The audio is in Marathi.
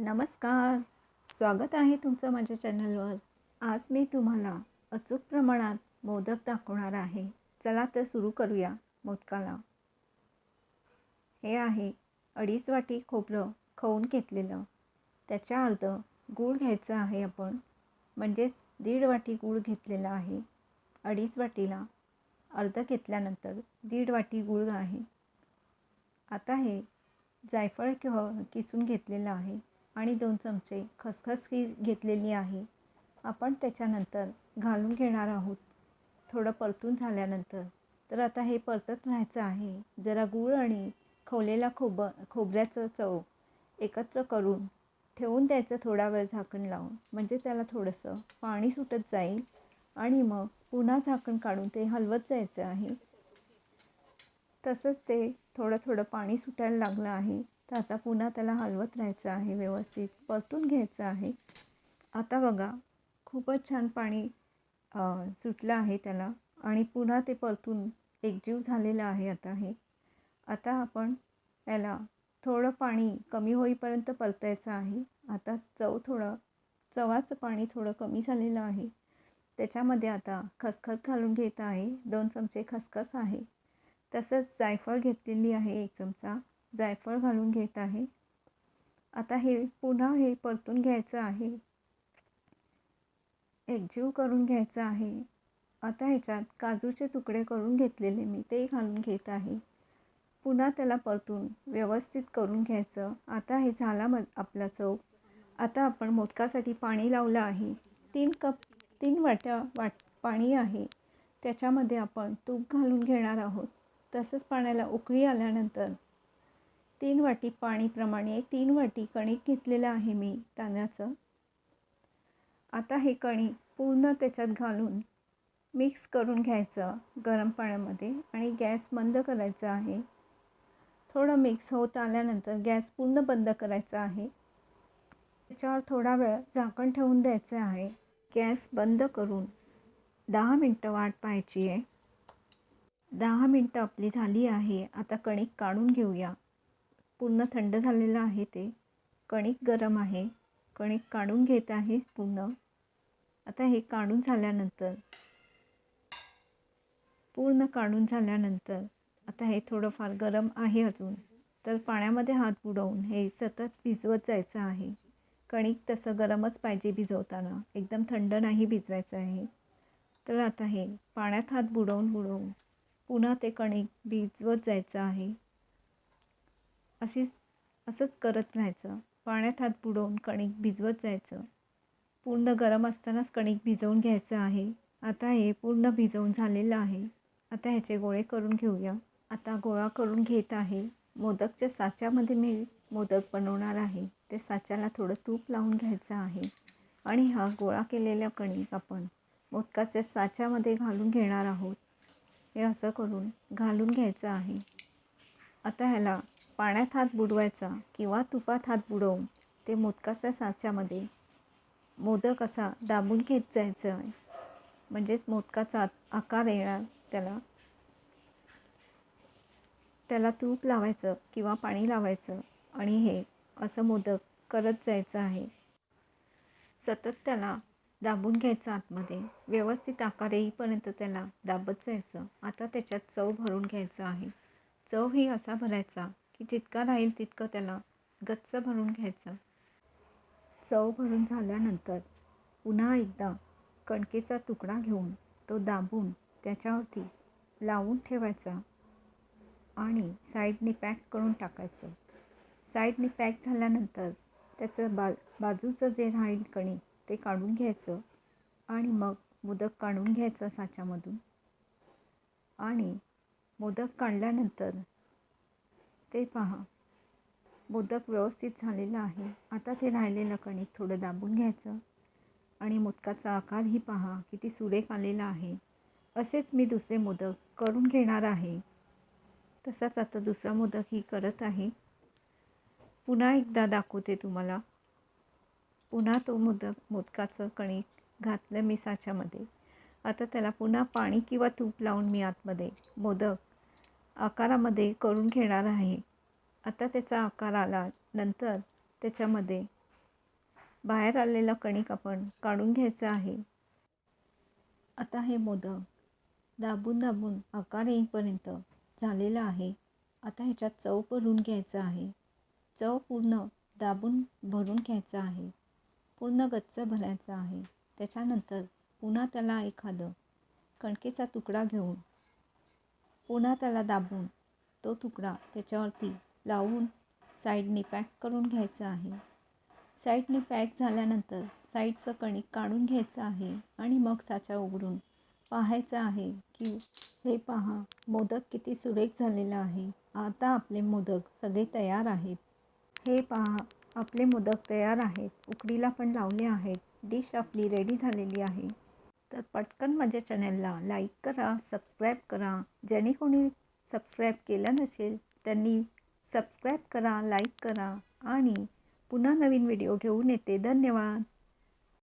नमस्कार. स्वागत आहे तुमचं माझ्या चॅनलवर. आज मी तुम्हाला अचूक प्रमाणात मोदक दाखवणार आहे. चला तर सुरू करूया मोदकाला. हे आहे अडीच वाटी खोबरं खवून घेतलेलं. त्याच्या अर्ध गूळ घ्यायचं आहे आपण. म्हणजेच दीड वाटी गूळ घेतलेला आहे. अडीच वाटीला अर्ध घेतल्यानंतर दीड वाटी गूळ आहे. आता हे जायफळ किंवा किसून घेतलेलं आहे. आणि दोन चमचे खसखस ही घेतलेली आहे. आपण त्याच्यानंतर घालून घेणार आहोत. थोडं परतून झाल्यानंतर. तर आता हे परतत राहायचं आहे. जरा गूळ आणि खवलेला खोब खोबऱ्याचं चव एकत्र करून ठेवून द्यायचं थोडा वेळ झाकण लावून. म्हणजे त्याला थोडंसं पाणी सुटत जाईल आणि मग पुन्हा झाकण काढून ते हलवत जायचं आहे. तसंच ते थोडं थोडं पाणी सुटायला लागलं आहे. तर आता पुन्हा त्याला हलवत राहायचं आहे व्यवस्थित परतून घ्यायचं आहे. आता बघा खूपच छान पाणी सुटलं आहे त्याला आणि पुन्हा ते परतून एकजीव झालेलं आहे आता हे. आता आपण याला थोडं पाणी कमी होईपर्यंत परतायचं आहे. आता चव थोडं चवाचं पाणी थोडं कमी झालेलं आहे. त्याच्यामध्ये आता खसखस घालून घेत आहे. दोन चमचे खसखस आहे. तसंच जायफळ घेतलेली आहे एक चमचा. जायफळ घालून घेत आहे. आता हे पुन्हा हे परतून घ्यायचं आहे. एकजीव करून घ्यायचं आहे. आता ह्याच्यात काजूचे तुकडे करून घेतलेले मी ते घालून घेत आहे. पुन्हा त्याला परतून व्यवस्थित करून घ्यायचं. आता हे झाला मग आपला चव. आता आपण मोदकासाठी पाणी लावलं आहे. तीन कप तीन वाट्या वाट पाणी आहे. त्याच्यामध्ये आपण तूप घालून घेणार आहोत. तसंच पाण्याला उकळी आल्यानंतर तीन वाटी पाणीप्रमाणे तीन वाटी कणिक घेतलेलं आहे मी तांदळाचं. आता हे कणिक पूर्ण त्याच्यात घालून मिक्स करून घ्यायचं गरम पाण्यामध्ये आणि गॅस बंद करायचा आहे. थोडं मिक्स होत आल्यानंतर गॅस पूर्ण बंद करायचा आहे. त्याच्यावर थोडा वेळ झाकण ठेवून द्यायचं आहे. गॅस बंद करून दहा मिनटं वाट पाहायची आहे. दहा मिनटं आपली झाली आहे. आता कणिक काढून घेऊया. पूर्ण थंड झालेलं आहे ते. कणिक गरम आहे. कणिक काढून घेत आहे पूर्ण. आता हे काढून झाल्यानंतर. पूर्ण काढून झाल्यानंतर. आता हे थोडंफार गरम आहे अजून. तर पाण्यामध्ये हात बुडवून हे सतत भिजवत जायचं आहे. कणिक तसं गरमच पाहिजे भिजवताना. एकदम थंड नाही भिजवायचं आहे. तर आता हे पाण्यात हात बुडवून बुडवून पुन्हा ते कणिक भिजवत जायचं आहे. अशीच असंच करत राहायचं. पाण्यात हात बुडवून कणिक भिजवत जायचं. पूर्ण गरम असतानाच कणिक भिजवून घ्यायचं आहे. आता हे पूर्ण भिजवून झालेलं आहे. आता ह्याचे गोळे करून घेऊया. आता गोळा करून घेत आहे. मोदकच्या साच्यामध्ये मी मोदक बनवणार आहे. ते साच्याला थोडं तूप लावून घ्यायचं आहे. आणि हा गोळा केलेला कणिक आपण मोदकाच्या साच्यामध्ये घालून घेणार आहोत. हे असं करून घालून घ्यायचं आहे. आता ह्याला पाण्यात हात बुडवायचा किंवा तुपात हात बुडवून ते मोदकाच्या साच्यामध्ये मोदक असा दाबून घेत जायचं. आहे म्हणजेच मोदकाचा आकार येणार त्याला. त्याला तूप लावायचं किंवा पाणी लावायचं आणि हे असं मोदक करत जायचं आहे. सतत त्याला दाबून घ्यायचं आतमध्ये. व्यवस्थित आकार येईपर्यंत त्याला दाबत जायचं. आता त्याच्यात चव भरून घ्यायचं आहे. चव ही असा भरायचा की जितका राहील तितकं त्याला गच्च भरून घ्यायचं. चव भरून झाल्यानंतर पुन्हा एकदा कणकेचा तुकडा घेऊन तो दाबून त्याच्यावरती लावून ठेवायचा आणि साईडने पॅक करून टाकायचं. साईडने पॅक झाल्यानंतर त्याचं बा बाजूचं जे राहील कणिक ते काढून घ्यायचं आणि मग मोदक काढून घ्यायचं साच्यामधून. आणि मोदक काढल्यानंतर ते पहा. मोदक व्यवस्थित झालेलं आहे. आता ते राहिलेलं कणिक थोडं दाबून घ्यायचं. आणि मोदकाचा आकारही पहा. किती सुरेख आलेला आहे. असेच मी दुसरे मोदक करून घेणार आहे. तसाच आता दुसरा मोदकही करत आहे. पुन्हा एकदा दाखवते तुम्हाला. पुन्हा तो मोदक मोदकाचं कणिक घातलं मी साच्यामध्ये आता त्याला पुन्हा पाणी किंवा तूप लावून मी आतमध्ये मोदक आकारामध्ये करून घेणार आहे. आता त्याचा आकार आला नंतर त्याच्यामध्ये बाहेर आलेला कणिक आपण काढून घ्यायचा आहे. आता हे मोदक दाबून दाबून आकार येईपर्यंत झालेलं आहे. आता ह्याच्यात चव भरून घ्यायचं आहे. चव पूर्ण दाबून भरून घ्यायचं आहे. पूर्ण गच्च भरायचं आहे. त्याच्यानंतर पुन्हा त्याला एखादं कणकेचा तुकडा घेऊन पुन्हा त्याला दाबून तो तुकडा त्याच्यावरती लावून साईडने पॅक करून घ्यायचा आहे. साईडने पॅक झाल्यानंतर साईडचं कणिक काढून घ्यायचं आहे आणि मग साचा उघडून पाहायचं आहे की हे पहा मोदक किती सुरेख झालेलं आहे. आता आपले मोदक सगळे तयार आहेत. हे पहा आपले मोदक तयार आहेत. उकडीला पण लावले आहेत. डिश आपली रेडी झालेली आहे. तर पटकन माझ्या चॅनलला लाईक करा सबस्क्राईब करा. ज्याने कोणी सबस्क्राईब केलं नसेल त्यांनी सबस्क्राईब करा लाईक करा. आणि पुन्हा नवीन व्हिडिओ घेऊन येते. धन्यवाद.